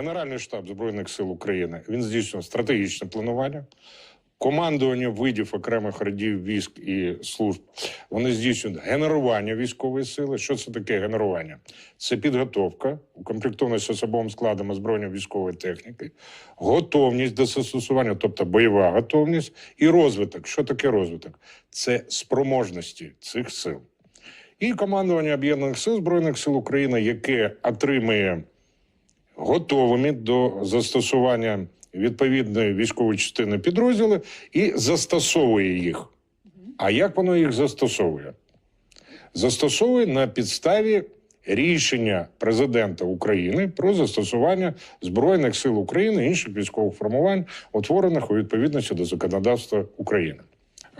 Генеральний штаб Збройних сил України він здійснює стратегічне планування. Командування видів окремих родів військ і служб вони здійснюють генерування військової сили. Що це таке генерування? Це підготовка, укомплектованість особовим складом озброєння військової техніки, готовність до застосування, тобто бойова готовність, і розвиток. Що таке розвиток? Це спроможності цих сил. І командування Об'єднаних сил Збройних сил України, яке отримує готовими до застосування відповідної військової частини підрозділи і застосовує їх. А як воно їх застосовує? Застосовує на підставі рішення президента України про застосування Збройних сил України інших військових формувань, утворених у відповідності до законодавства України.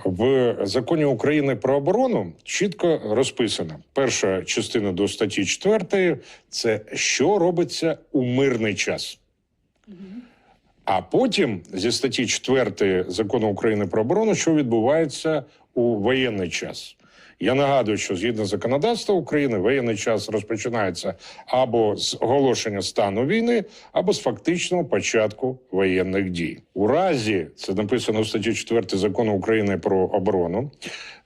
В законі України про оборону чітко розписано. Перша частина до статті 4 – це що робиться у мирний час. А потім зі статті 4 закону України про оборону, що відбувається у воєнний час. Я нагадую, що згідно законодавства України воєнний час розпочинається або з оголошення стану війни, або з фактичного початку воєнних дій. У разі це написано в статті 4 закону України про оборону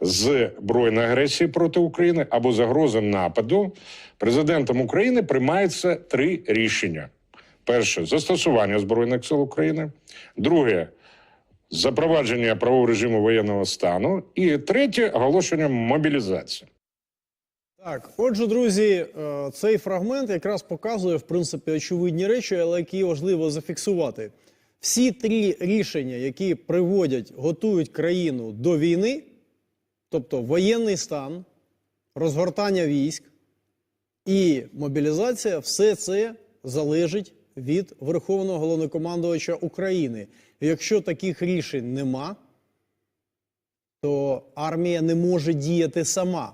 збройної агресії проти України або загрози нападу. Президентом України приймається три рішення: перше застосування збройних сил України, друге запровадження правового режиму воєнного стану, і третє оголошення мобілізації. Так, отже, друзі, е, цей фрагмент якраз показує в принципі очевидні речі, але які важливо зафіксувати. Всі три рішення, які приводять, готують країну до війни, тобто воєнний стан, розгортання військ і мобілізація, все це залежить від Верховного головнокомандувача України. Якщо таких рішень нема, то армія не може діяти сама.